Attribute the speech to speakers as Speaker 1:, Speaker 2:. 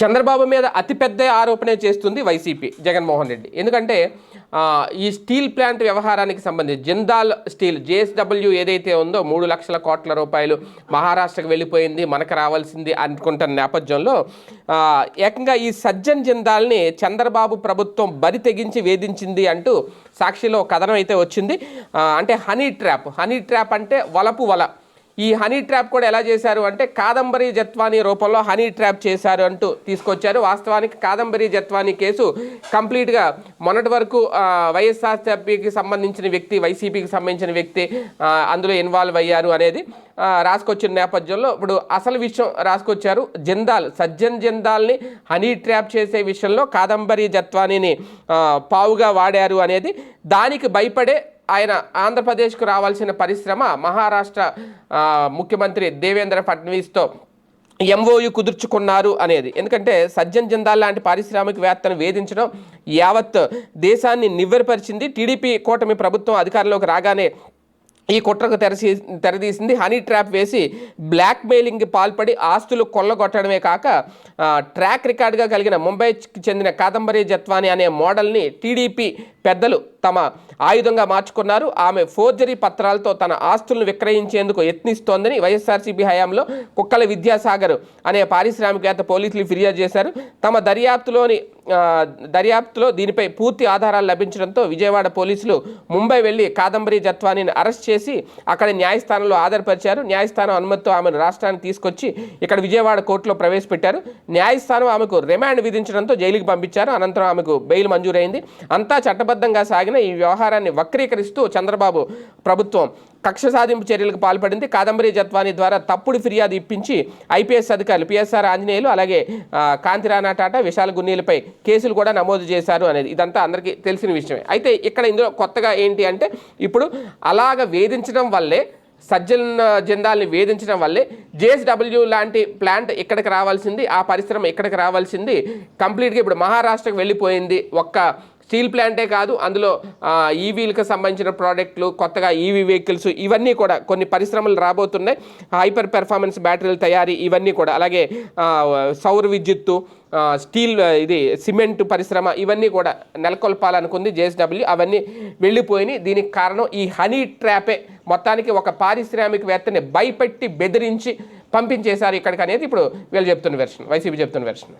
Speaker 1: చంద్రబాబు మీద అతిపెద్ద ఆరోపణ చేస్తుంది వైసీపీ జగన్మోహన్ రెడ్డి. ఎందుకంటే ఈ స్టీల్ ప్లాంట్ వ్యవహారానికి సంబంధించి జిందాల్ స్టీల్ జేఎస్డబ్ల్యూ ఏదైతే ఉందో మూడు లక్షల కోట్ల రూపాయలు మహారాష్ట్రకు వెళ్ళిపోయింది మనకు రావాల్సింది అనుకుంటున్న నేపథ్యంలో ఏకంగా ఈ సజ్జన్ జిందాల్ని చంద్రబాబు ప్రభుత్వం బరి తెగించి వేధించింది అంటూ సాక్షిలో కథనం అయితే వచ్చింది. అంటే హనీ ట్రాప్. హనీ ట్రాప్ అంటే వలపు వల. ఈ హనీ ట్రాప్ కూడా ఎలా చేశారు అంటే కాదంబరి జత్వానీ రూపంలో హనీ ట్రాప్ చేశారు అంటూ తీసుకొచ్చారు. వాస్తవానికి కాదంబరి జత్వానీ కేసు కంప్లీట్గా మొన్నటి వరకు వైఎస్ఆర్సీపీకి సంబంధించిన వ్యక్తి వైసీపీకి సంబంధించిన వ్యక్తి అందులో ఇన్వాల్వ్ అయ్యారు అనేది రాసుకొచ్చిన నేపథ్యంలో ఇప్పుడు అసలు విషయం రాసుకొచ్చారు. జిందాల్ సజ్జన్ జిందాల్ని హనీ ట్రాప్ చేసే విషయంలో కాదంబరి జత్వానీని పావుగా వాడారు అనేది దానికి భయపడే ఆయన ఆంధ్రప్రదేశ్కు రావాల్సిన పరిశ్రమ మహారాష్ట్ర ముఖ్యమంత్రి దేవేంద్ర ఫడ్నవీస్తో ఎంఓయు కుదుర్చుకున్నారు అనేది. ఎందుకంటే సజ్జన్ జిందాల్ లాంటి పారిశ్రామికవేత్తను వేధించడం యావత్ దేశాన్ని నివ్వెరపరిచింది. టీడీపీ కూటమి ప్రభుత్వం అధికారంలోకి రాగానే ఈ కుట్రకు తెరసి తెరదీసింది. హనీ ట్రాప్ వేసి బ్లాక్మెయిలింగ్కి పాల్పడి ఆస్తులు కొల్లగొట్టడమే కాక ట్రాక్ రికార్డుగా కలిగిన ముంబైకి చెందిన కాదంబరి జత్వాని అనే మోడల్ని టీడీపీ పెద్దలు తమ ఆయుధంగా మార్చుకున్నారు. ఆమె ఫోర్జరీ పత్రాలతో తన ఆస్తులను విక్రయించేందుకు యత్నిస్తోందని వైఎస్ఆర్సీపీ హయాంలో కుక్కల విద్యాసాగర్ అనే పారిశ్రామికవేత్త పోలీసులు ఫిర్యాదు చేశారు. తమ దర్యాప్తులోని దర్యాప్తులో దీనిపై పూర్తి ఆధారాలు లభించడంతో విజయవాడ పోలీసులు ముంబై వెళ్ళి కాదంబరి జత్వానీని అరెస్ట్ చేసి అక్కడ న్యాయస్థానంలో ఆధారపరిచారు న్యాయస్థానం అనుమతితో ఆమెను రాష్ట్రానికి తీసుకొచ్చి ఇక్కడ విజయవాడ కోర్టులో ప్రవేశపెట్టారు. న్యాయస్థానం ఆమెకు రిమాండ్ విధించడంతో జైలుకి పంపించారు. అనంతరం ఆమెకు బెయిల్ మంజూరైంది. అంతా చట్టబద్ధంగా సాగిన ఈ వ్యవహారాన్ని వక్రీకరిస్తూ చంద్రబాబు ప్రభుత్వం కక్ష సాధింపు చర్యలకు పాల్పడింది. కాదంబరి జత్వాని ద్వారా తప్పుడు ఫిర్యాదు ఇప్పించి ఐపీఎస్ అధికారులు పిఎస్ఆర్ ఆంజనేయులు అలాగే కాంతి రాణా టాటా విశాల్ గున్నీలపై కేసులు కూడా నమోదు చేశారు అనేది ఇదంతా అందరికీ తెలిసిన విషయమే. అయితే ఇక్కడ ఇందులో కొత్తగా ఏంటి అంటే ఇప్పుడు అలాగ వేధించడం వల్లే సజ్జన్ జెండాల్ని వేధించడం వల్లే జేఎస్డబ్ల్యూ లాంటి ప్లాంట్ ఇక్కడికి రావాల్సింది ఆ పరిశ్రమ ఇక్కడికి రావాల్సింది. కంప్లీట్గా ఇప్పుడు మహారాష్ట్రకు వెళ్ళిపోయింది ఒక్క స్టీల్ ప్లాంటే కాదు అందులో ఈవీలకు సంబంధించిన ప్రోడక్ట్లు కొత్తగా ఈవీ వెహికల్స్ ఇవన్నీ కూడా కొన్ని పరిశ్రమలు రాబోతున్నాయి. హైపర్ పెర్ఫార్మెన్స్ బ్యాటరీల తయారీ ఇవన్నీ కూడా అలాగే సౌర విద్యుత్తు స్టీల్ ఇది సిమెంట్ పరిశ్రమ ఇవన్నీ కూడా నెలకొల్పాలనుకుంది జేఎస్డబ్ల్యూ అవన్నీ వెళ్ళిపోయినాయి. దీనికి కారణం ఈ హనీ ట్రాపే. మొత్తానికి ఒక పారిశ్రామికవేత్తని భయపెట్టి బెదిరించి పంపించేశారు ఇక్కడికి అనేది ఇప్పుడు వీళ్ళు చెప్తున్న వెర్షన్ వైసీపీ చెప్తున్న వెర్షన్.